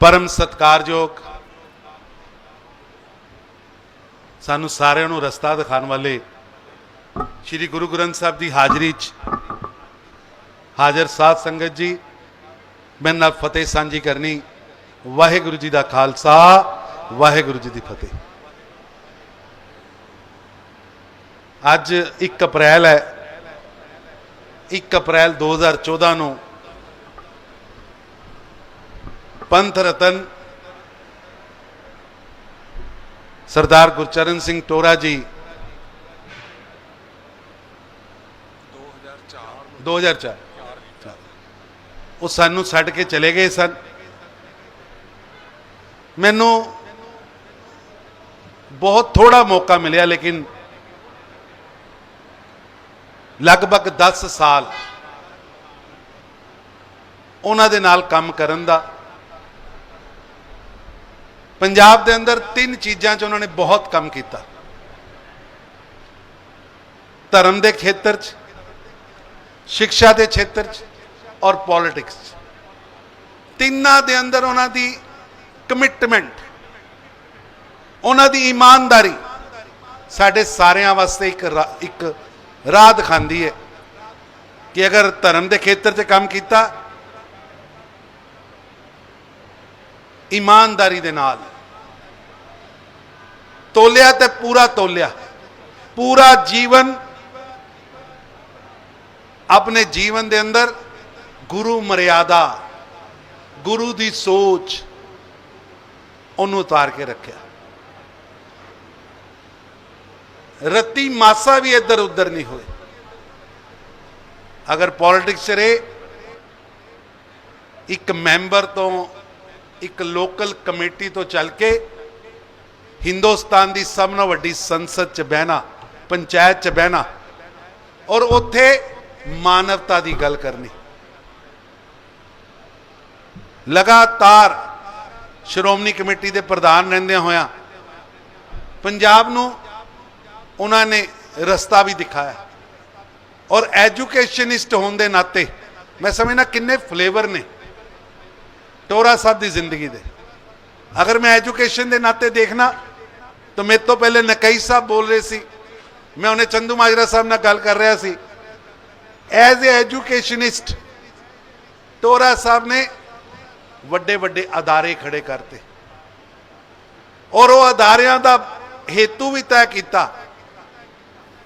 ਪਰਮ ਸਤਕਾਰਯੋਗ ਸਾਨੂੰ ਸਾਰਿਆਂ ਨੂੰ ਰਸਤਾ ਦਿਖਾਉਣ ਵਾਲੇ ਸ੍ਰੀ ਗੁਰੂ ਗ੍ਰੰਥ ਸਾਹਿਬ ਦੀ ਹਾਜ਼ਰੀ 'ਚ ਹਾਜ਼ਰ ਸਾਧ ਸੰਗਤ ਜੀ, ਮੈਂ ਨਾਲ ਫਤਿਹ ਸਾਂਝੀ ਕਰਨੀ ਵਾਹਿਗੁਰੂ ਜੀ ਦਾ ਖਾਲਸਾ, ਵਾਹਿਗੁਰੂ ਜੀ ਦੀ ਫਤਿਹ। ਅੱਜ 1 ਅਪ੍ਰੈਲ ਹੈ 1 ਅਪ੍ਰੈਲ 2014 ਨੂੰ ਪੰਥ ਰਤਨ ਸਰਦਾਰ ਗੁਰਚਰਨ ਸਿੰਘ ਟੋਰਾ ਜੀ। 2004 ਉਹ ਸਾਨੂੰ ਛੱਡ ਕੇ ਚਲੇ ਗਏ ਸਨ। ਮੈਨੂੰ ਬਹੁਤ ਥੋੜਾ ਮੌਕਾ ਮਿਲਿਆ, ਲੇਕਿਨ ਲਗਭਗ 10 ਸਾਲ ਉਹਨਾਂ ਦੇ ਨਾਲ ਕੰਮ ਕਰਨ ਦਾ ਪੰਜਾਬ ਦੇ ਅੰਦਰ ਤਿੰਨ ਚੀਜ਼ਾਂ 'ਚ ਉਹਨਾਂ ਨੇ ਬਹੁਤ ਕੰਮ ਕੀਤਾ। ਧਰਮ ਦੇ ਖੇਤਰ 'ਚ, ਸਿੱਖਿਆ ਦੇ ਖੇਤਰ 'ਚ ਔਰ ਪੋਲਿਟਿਕਸ 'ਚ। ਤਿੰਨਾਂ ਦੇ ਅੰਦਰ ਉਹਨਾਂ ਦੀ ਕਮਿਟਮੈਂਟ ਉਹਨਾਂ ਦੀ ਇਮਾਨਦਾਰੀ ਸਾਡੇ ਸਾਰਿਆਂ ਵਾਸਤੇ ਇੱਕ ਰਾ- ਇੱਕ ਰਾਹ ਦਿਖਾਉਂਦੀ ਹੈ ਕਿ ਅਗਰ ਧਰਮ ਦੇ ਖੇਤਰ 'ਚ ਕੰਮ ਕੀਤਾ, ਇਮਾਨਦਾਰੀ ਦੇ ਨਾਲ ਤੋਲਿਆ ਤੇ ਪੂਰਾ ਤੋਲਿਆ ਪੂਰਾ ਜੀਵਨ ਆਪਣੇ ਜੀਵਨ ਦੇ ਅੰਦਰ ਗੁਰੂ ਮਰਿਆਦਾ ਗੁਰੂ ਦੀ ਸੋਚ ਉਹਨੂੰ ਉਤਾਰ ਕੇ ਰੱਖਿਆ ਰੱਤੀ ਮਾਸਾ ਵੀ ਇੱਧਰ ਉੱਧਰ ਨਹੀਂ ਹੋਏ ਅਗਰ ਪੋਲਿਟਿਕਸ 'ਚ ਰਹੇ ਇੱਕ ਮੈਂਬਰ ਤੋਂ ਇੱਕ ਲੋਕਲ ਕਮੇਟੀ ਤੋਂ ਚੱਲ ਕੇ ਹਿੰਦੁਸਤਾਨ ਦੀ ਸਭ ਨਾਲੋਂ ਵੱਡੀ ਸੰਸਦ 'ਚ ਬਹਿਣਾ, ਪੰਚਾਇਤ 'ਚ ਬਹਿਣਾ ਔਰ ਉੱਥੇ ਮਾਨਵਤਾ ਦੀ ਗੱਲ ਕਰਨੀ। ਲਗਾਤਾਰ ਸ਼੍ਰੋਮਣੀ ਕਮੇਟੀ ਦੇ ਪ੍ਰਧਾਨ ਰਹਿੰਦਿਆਂ ਹੋਇਆਂ ਪੰਜਾਬ ਨੂੰ ਉਹਨਾਂ ਨੇ ਰਸਤਾ ਵੀ ਦਿਖਾਇਆ ਔਰ ਐਜੂਕੇਸ਼ਨਿਸਟ ਹੋਣ ਦੇ ਨਾਤੇ, ਮੈਂ ਸਮਝਣਾ ਕਿੰਨੇ ਫਲੇਵਰ ਨੇ ਟੋਰਾ ਸਾਹਿਬ ਦੀ ਜ਼ਿੰਦਗੀ ਦੇ। ਅਗਰ ਮੈਂ ਐਜੂਕੇਸ਼ਨ ਦੇ ਨਾਤੇ ਦੇਖਣਾ, ਤਾਂ ਮੇਰੇ ਤੋਂ ਪਹਿਲੇ ਨਕਈ ਸਾਹਿਬ ਬੋਲ ਰਹੇ ਸੀ। ਮੈਂ ਉਹਨੇ ਚੰਦੂ ਮਾਜਰਾ ਸਾਹਿਬ ਨਾਲ ਗੱਲ ਕਰ ਰਿਹਾ ਸੀ। ਐਜ਼ ਅ ਐਜੂਕੇਸ਼ਨਿਸਟ ਟੋਰਾ ਸਾਹਿਬ ਨੇ ਵੱਡੇ ਵੱਡੇ ਅਦਾਰੇ ਖੜੇ ਕਰਤੇ। ਔਰ ਉਹ ਅਦਾਰਿਆਂ ਦਾ ਹੇਤੂ ਵੀ ਤੈਅ ਕੀਤਾ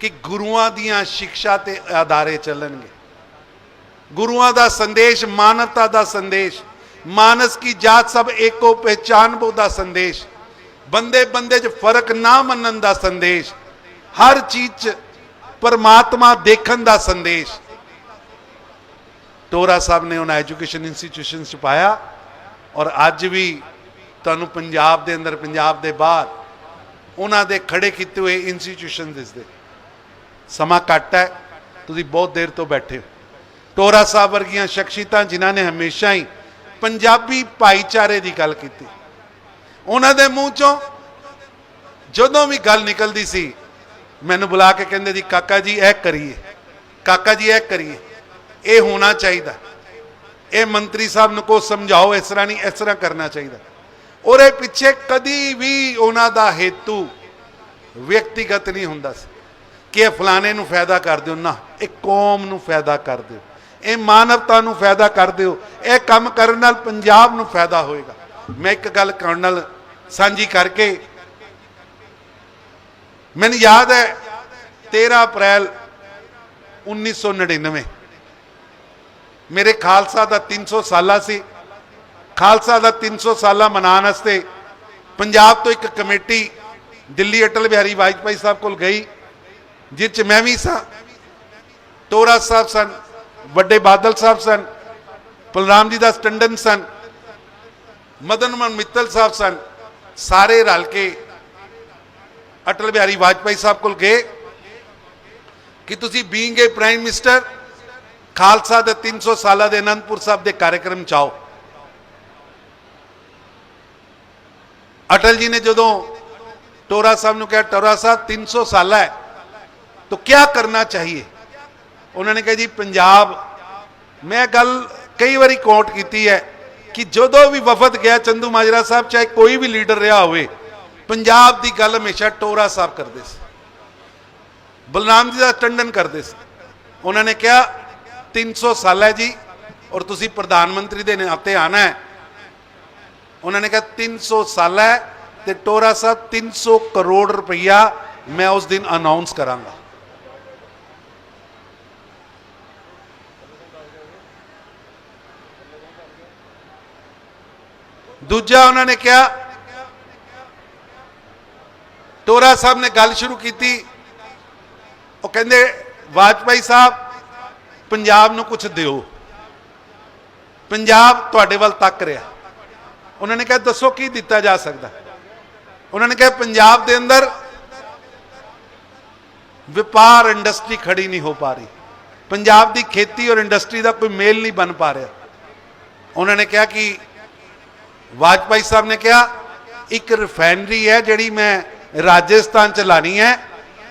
ਕਿ ਗੁਰੂਆਂ ਦੀਆਂ ਸਿੱਖਿਆ ਤੇ ਅਦਾਰੇ ਚੱਲਣਗੇ। ਗੁਰੂਆਂ ਦਾ ਸੰਦੇਸ਼, ਮਾਨਵਤਾ ਦਾ ਸੰਦੇਸ਼ ਮਾਨਸ ਕੀ ਜਾਤ ਸਭ ਏਕੋ ਪਹਿਚਾਨ ਬੋ ਦਾ ਸੰਦੇਸ਼। ਬੰਦੇ ਬੰਦੇ 'ਚ ਫ਼ਰਕ ਨਾ ਮੰਨਣ ਦਾ ਸੰਦੇਸ਼। ਹਰ ਚੀਜ਼ 'ਚ ਪਰਮਾਤਮਾ ਦੇਖਣ ਦਾ ਸੰਦੇਸ਼। ਟੋਰਾ ਸਾਹਿਬ ਨੇ ਉਹਨਾਂ ਐਜੂਕੇਸ਼ਨ ਇੰਸਟੀਟਿਊਸ਼ਨ 'ਚ ਪਾਇਆ ਔਰ ਅੱਜ ਵੀ ਤੁਹਾਨੂੰ ਪੰਜਾਬ ਦੇ ਅੰਦਰ, ਪੰਜਾਬ ਦੇ ਬਾਹਰ ਉਹਨਾਂ ਦੇ ਖੜੇ ਕੀਤੇ ਹੋਏ ਇੰਸਟੀਟਿਊਸ਼ਨ ਦਿਸਦੇ ਸਮਾਂ ਘੱਟ ਹੈ, ਤੁਸੀਂ ਬਹੁਤ ਦੇਰ ਤੋਂ ਬੈਠੇ ਹੋ। ਟੋਰਾ ਸਾਹਿਬ ਵਰਗੀਆਂ ਸ਼ਖਸੀਅਤਾਂ ਜਿਨ੍ਹਾਂ ਨੇ ਹਮੇਸ਼ਾ ਹੀ ਪੰਜਾਬੀ ਭਾਈਚਾਰੇ ਦੀ ਗੱਲ ਕੀਤੀ। ਉਹਨਾਂ ਦੇ ਮੂੰਹ ਚੋਂ ਜਦੋਂ ਵੀ ਗੱਲ ਨਿਕਲਦੀ ਸੀ, ਮੈਨੂੰ ਬੁਲਾ ਕੇ ਕਹਿੰਦੇ ਜੀ, ਕਾਕਾ ਜੀ, ਇਹ ਕਰੀਏ। ਕਾਕਾ ਜੀ, ਇਹ ਕਰੀਏ। ਇਹ ਹੋਣਾ ਚਾਹੀਦਾ। ਇਹ ਮੰਤਰੀ ਸਾਹਿਬ ਨੂੰ ਕੋ ਸਮਝਾਓ, ਇਸ ਤਰ੍ਹਾਂ ਨਹੀਂ, ਇਸ ਤਰ੍ਹਾਂ ਕਰਨਾ ਚਾਹੀਦਾ। ਉਹਦੇ ਪਿੱਛੇ ਕਦੀ ਵੀ ਉਹਨਾਂ ਦਾ ਹੇਤੂ ਵਿਅਕਤੀਗਤ ਨਹੀਂ ਹੁੰਦਾ ਸੀ ਕਿ ਇਹ ਫਲਾਣੇ ਨੂੰ ਫਾਇਦਾ ਕਰ ਦਿਓ। ਨਾ, ਇਹ ਕੌਮ ਨੂੰ ਫਾਇਦਾ ਕਰ ਦਿਓ। ਇਹ ਮਾਨਵਤਾ ਨੂੰ ਫਾਇਦਾ ਕਰ ਦਿਓ। ਇਹ ਕੰਮ ਕਰਨ ਨਾਲ ਪੰਜਾਬ ਨੂੰ ਫਾਇਦਾ ਹੋਏਗਾ। ਮੈਂ ਇੱਕ ਗੱਲ ਕਰਨ ਨਾਲ ਸਾਂਝੀ ਕਰਕੇ ਮੈਨੂੰ ਯਾਦ ਹੈ 13 ਅਪ੍ਰੈਲ 1999 ਮੇਰੇ ਖਾਲਸਾ ਦਾ 300 ਸਾਲਾ ਸੀ। ਖਾਲਸਾ ਦਾ 300 ਸਾਲਾ ਮਨਾਉਣ ਵਾਸਤੇ ਪੰਜਾਬ ਤੋਂ ਇੱਕ ਕਮੇਟੀ ਦਿੱਲੀ ਅਟਲ ਬਿਹਾਰੀ ਵਾਜਪਾਈ ਸਾਹਿਬ ਕੋਲ ਗਈ, ਜਿਸ ਚ ਮੈਂ ਵੀ ਸਾਂ। ਟੋਰਾ ਸਾਹਿਬ ਸਨ। ਵੱਡੇ ਬਾਦਲ ਸਾਹਿਬ ਸਨ ਬਲਰਾਮ ਜੀ ਦਾਸ ਟੰਡਨ ਸਨ ਮਦਨ ਮੋਹਨ ਮਿੱਤਲ ਸਾਹਿਬ ਸਨ ਸਾਰੇ ਰਲ ਕੇ ਅਟਲ ਬਿਹਾਰੀ ਵਾਜਪਾਈ ਸਾਹਿਬ ਕੋਲ ਗਏ ਕਿ ਤੁਸੀਂ being a prime minister Khalsa ਦੇ 300 ਸਾਲਾਂ ਦੇ ਅਨੰਦਪੁਰ ਸਾਹਿਬ ਦੇ ਕਾਰਜਕ੍ਰਮ ਚ ਆਓ ਅਟਲ ਜੀ ਨੇ ਜਦੋਂ ਟੋਰਾ ਸਾਹਿਬ ਨੂੰ ਕਿਹਾ ਟੋਰਾ ਸਾਹਿਬ 300 ਸਾਲਾ ਹੈ तो क्या करना चाहिए ਉਹਨਾਂ ਨੇ ਕਿਹਾ ਜੀ, ਪੰਜਾਬ, ਮੈਂ ਗੱਲ ਕਈ ਵਾਰੀ ਕੋਟ ਕੀਤੀ ਹੈ ਕਿ ਜਦੋਂ ਵੀ ਵਫਦ ਗਿਆ, ਚੰਦੂ ਮਾਜਰਾ ਸਾਹਿਬ, ਚਾਹੇ ਕੋਈ ਵੀ ਲੀਡਰ ਰਿਹਾ ਹੋਵੇ, ਪੰਜਾਬ ਦੀ ਗੱਲ ਹਮੇਸ਼ਾ ਟੋਰਾ ਸਾਹਿਬ ਕਰਦੇ ਸੀ। ਬਲਨਾਮ ਜੀ ਦਾ ਟੰਡਨ ਕਰਦੇ ਸੀ। ਉਹਨਾਂ ਨੇ ਕਿਹਾ 300 ਸਾਲ ਹੈ ਜੀ, ਔਰ ਤੁਸੀਂ ਪ੍ਰਧਾਨ ਮੰਤਰੀ ਦੇ ਨਾਤੇ ਆਣਾ ਹੈ। ਉਹਨਾਂ ਨੇ ਕਿਹਾ 300 ਸਾਲ ਹੈ ਤੇ ਟੋਰਾ ਸਾਹਿਬ 300 ਕਰੋੜ ਰੁਪਈਆ ਮੈਂ ਉਸ ਦਿਨ ਅਨਾਉਂਸ ਕਰਾਂਗਾ। ਦੂਜਾ ਉਹਨਾਂ ਨੇ ਕਿਹਾ ਟੋਰਾ ਸਾਹਿਬ ਨੇ ਗੱਲ ਸ਼ੁਰੂ ਕੀਤੀ। ਉਹ ਕਹਿੰਦੇ, ਵਾਜਪਾਈ ਸਾਹਿਬ, ਪੰਜਾਬ ਨੂੰ ਕੁਝ ਦਿਓ। ਪੰਜਾਬ ਤੁਹਾਡੇ ਵੱਲ ਤੱਕ ਰਿਹਾ। ਉਹਨਾਂ ਨੇ ਕਿਹਾ, ਦੱਸੋ ਕੀ ਦਿੱਤਾ ਜਾ ਸਕਦਾ? ਉਹਨਾਂ ਨੇ ਕਿਹਾ, ਪੰਜਾਬ ਦੇ ਅੰਦਰ ਵਪਾਰ ਇੰਡਸਟਰੀ ਖੜੀ ਨਹੀਂ ਹੋ ਪਾ ਰਹੀ। ਪੰਜਾਬ ਦੀ ਖੇਤੀ ਔਰ ਇੰਡਸਟਰੀ ਦਾ ਕੋਈ ਮੇਲ ਨਹੀਂ ਬਣ ਪਾ ਰਿਹਾ। ਉਹਨਾਂ ਨੇ ਕਿਹਾ ਕਿ ਵਾਜਪਾਈ ਸਾਹਿਬ ਨੇ ਕਿਹਾ, ਇੱਕ ਰਿਫਾਈਨਰੀ ਹੈ ਜਿਹੜੀ ਮੈਂ ਰਾਜਸਥਾਨ ਚ ਲਾਣੀ ਹੈ।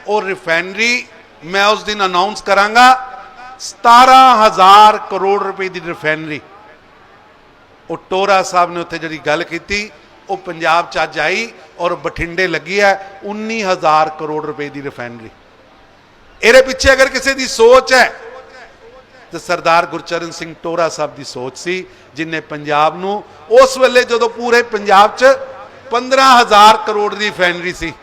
ਉਹ ਰਿਫਾਈਨਰੀ ਮੈਂ ਉਸ ਦਿਨ ਅਨਾਉਂਸ ਕਰਾਂਗਾ 17000 ਕਰੋੜ ਰੁਪਏ ਦੀ ਰਿਫਾਈਨਰੀ ਉਹ ਟੋਰਾ ਸਾਹਿਬ ਨੇ ਉੱਥੇ ਜਿਹੜੀ ਗੱਲ ਕੀਤੀ, ਉਹ ਪੰਜਾਬ ਚ ਅੱਜ ਆਈ ਔਰ ਬਠਿੰਡੇ ਲੱਗੀ ਹੈ 19000 ਕਰੋੜ ਰੁਪਏ ਦੀ ਰਿਫਾਈਨਰੀ ਇਹਦੇ ਪਿੱਛੇ ਅਗਰ ਕਿਸੇ ਦੀ ਸੋਚ ਹੈ ਤੇ ਸਰਦਾਰ ਗੁਰਚਰਨ ਸਿੰਘ ਟੋਰਾ ਸਾਹਿਬ ਦੀ ਸੋਚ ਸੀ, ਜਿਨੇ ਪੰਜਾਬ ਨੂੰ ਉਸ ਵੇਲੇ ਜਦੋਂ ਪੂਰੇ ਪੰਜਾਬ 'ਚ 15000 ਕਰੋੜ ਦੀ ਰਿਫਾਈਨਰੀ ਸੀ,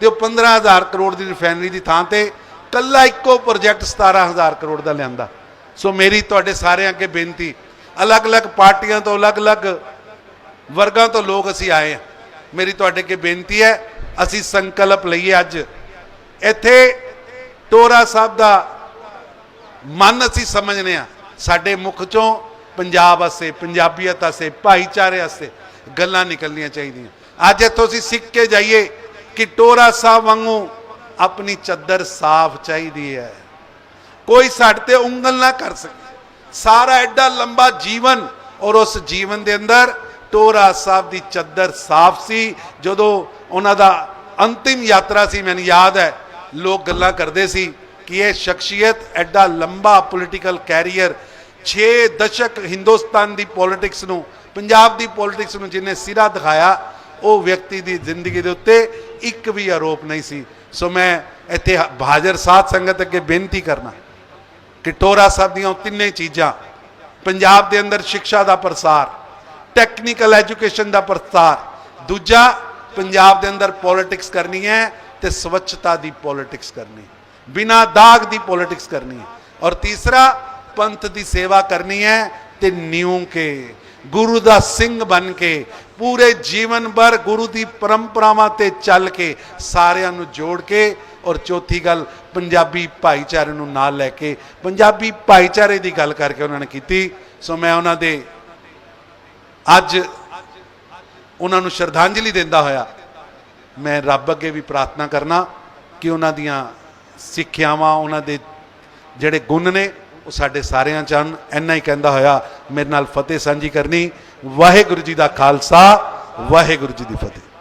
ਤੇ ਉਹ 15000 ਕਰੋੜ ਦੀ ਰਿਫਾਈਨਰੀ ਦੀ ਥਾਂ ਤੇ ਕੱਲਾ ਇੱਕੋ ਪ੍ਰੋਜੈਕਟ 17000 ਕਰੋੜ ਦਾ ਲਿਆਂਦਾ। ਸੋ ਮੇਰੀ ਤੁਹਾਡੇ ਸਾਰਿਆਂ ਅੱਗੇ ਬੇਨਤੀ, ਅਲੱਗ-ਅਲੱਗ ਪਾਰਟੀਆਂ ਤੋਂ ਅਲੱਗ-ਅਲੱਗ ਵਰਗਾਂ ਤੋਂ ਲੋਕ ਅਸੀਂ ਆਏ ਹਾਂ। ਮੇਰੀ ਤੁਹਾਡੇ ਅੱਗੇ ਬੇਨਤੀ ਹੈ, ਅਸੀਂ ਸੰਕਲਪ ਲਈਏ ਅੱਜ। ਇੱਥੇ ਟੋਰਾ ਸਾਹਿਬ ਦਾ ਮਨ ਅਸੀਂ ਸਮਝਨੇ ਆ। ਸਾਡੇ ਮੁਖ ਚੋਂ ਪੰਜਾਬ ਵਾਸਤੇ ਪੰਜਾਬੀਅਤ ਵਾਸਤੇ ਭਾਈਚਾਰੇ ਵਾਸਤੇ ਗੱਲਾਂ ਨਿਕਲਣੀਆਂ ਚਾਹੀਦੀਆਂ। ਅੱਜ ਇੱਥੋਂ ਅਸੀਂ ਸਿੱਖ ਕੇ ਜਾਈਏ ਕਿ ਟੋਰਾ ਸਾਹਿਬ ਵਾਂਗੂ ਆਪਣੀ ਚੱਦਰ ਸਾਫ਼ ਚਾਹੀਦੀ ਹੈ। ਕੋਈ ਸਾਡੇ ਤੇ ਉਂਗਲ ਨਾ ਕਰ ਸਕੇ। ਸਾਰਾ ਐਡਾ ਲੰਬਾ ਜੀਵਨ ਔਰ ਉਸ ਜੀਵਨ ਦੇ ਅੰਦਰ ਟੋਰਾ ਸਾਹਿਬ ਦੀ ਚੱਦਰ ਸਾਫ਼ ਸੀ। ਜਦੋਂ ਉਹਨਾਂ ਦਾ ਅੰਤਿਮ ਯਾਤਰਾ ਸੀ, ਮੈਨੂੰ ਯਾਦ ਹੈ, ਲੋਕ ਗੱਲਾਂ ਕਰਦੇ ਸੀ ਕਿ ਇਹ ਸ਼ਖਸੀਅਤ ਐਡਾ ਲੰਬਾ ਪੋਲੀਟੀਕਲ ਕੈਰੀਅਰ 6 ਦਸ਼ਕ ਹਿੰਦੁਸਤਾਨ ਦੀ ਪੋਲਿਟਿਕਸ ਨੂੰ ਪੰਜਾਬ ਦੀ ਪੋਲਿਟਿਕਸ ਨੂੰ ਜਿਹਨੇ ਸਿਰਾ ਦਿਖਾਇਆ ਉਹ ਵਿਅਕਤੀ ਦੀ ਜ਼ਿੰਦਗੀ ਦੇ ਉੱਤੇ ਇੱਕ ਵੀ ਆਰੋਪ ਨਹੀਂ ਸੀ ਸੋ ਮੈਂ ਇੱਥੇ ਹਾਜ਼ਰ ਸਾਧ ਸੰਗਤ ਅੱਗੇ ਬੇਨਤੀ ਕਰਨਾ ਕਿ ਟੋਰਾ ਸਾਹਿਬ ਦੀਆਂ ਉਹ ਤਿੰਨੇ ਚੀਜ਼ਾਂ ਪੰਜਾਬ ਦੇ ਅੰਦਰ ਸਿੱਖਿਆ ਦਾ ਪ੍ਰਸਾਰ ਟੈਕਨੀਕਲ ਐਜੂਕੇਸ਼ਨ ਦਾ ਪ੍ਰਸਾਰ ਦੂਜਾ ਪੰਜਾਬ ਦੇ ਅੰਦਰ ਪੋਲਿਟਿਕਸ ਕਰਨੀ ਹੈ ਤੇ ਸਵੱਛਤਾ ਦੀ ਪੋਲਿਟਿਕਸ ਕਰਨੀ ਬਿਨਾ ਦਾਗ ਦੀ ਪੋਲਿਟਿਕਸ ਕਰਨੀ ਹੈ। ਔਰ ਤੀਸਰਾ, ਪੰਥ ਦੀ ਸੇਵਾ ਕਰਨੀ ਹੈ ਤੇ ਨਿਉ ਕੇ, ਗੁਰੂ ਦਾ ਸਿੰਘ ਬਣ ਕੇ, ਪੂਰੇ ਜੀਵਨ ਭਰ ਗੁਰੂ ਦੀ ਪਰੰਪਰਾਵਾਂ ਤੇ ਚੱਲ ਕੇ ਸਾਰਿਆਂ ਨੂੰ ਜੋੜ ਕੇ ਔਰ ਚੌਥੀ ਗੱਲ, ਪੰਜਾਬੀ ਭਾਈਚਾਰੇ ਨੂੰ ਨਾਲ ਲੈ ਕੇ, ਪੰਜਾਬੀ ਭਾਈਚਾਰੇ ਦੀ ਗੱਲ ਕਰਕੇ ਉਹਨਾਂ ਨੇ ਕੀਤੀ। ਸੋ ਮੈਂ ਉਹਨਾਂ ਦੇ ਅੱਜ ਉਹਨਾਂ ਨੂੰ ਸ਼ਰਧਾਂਜਲੀ ਦਿੰਦਾ ਹੋਇਆ, ਮੈਂ ਰੱਬ ਅੱਗੇ ਵੀ ਪ੍ਰਾਰਥਨਾ ਕਰਨਾ ਕਿ ਉਹਨਾਂ ਦੀਆਂ ਸਿੱਖਿਆਵਾਂ ਉਹਨਾਂ ਦੇ ਜਿਹੜੇ ਗੁਣ ਨੇ, ਉਹ ਸਾਡੇ ਸਾਰਿਆਂ ਚ ਹਨ। ਇੰਨਾ ਹੀ ਕਹਿੰਦਾ ਹੋਇਆ, ਮੇਰੇ ਨਾਲ ਫਤਿਹ ਸਾਂਝੀ ਕਰਨੀ। ਵਾਹਿਗੁਰੂ ਜੀ ਦਾ ਖਾਲਸਾ, ਵਾਹਿਗੁਰੂ ਜੀ ਦੀ ਫਤਿਹ।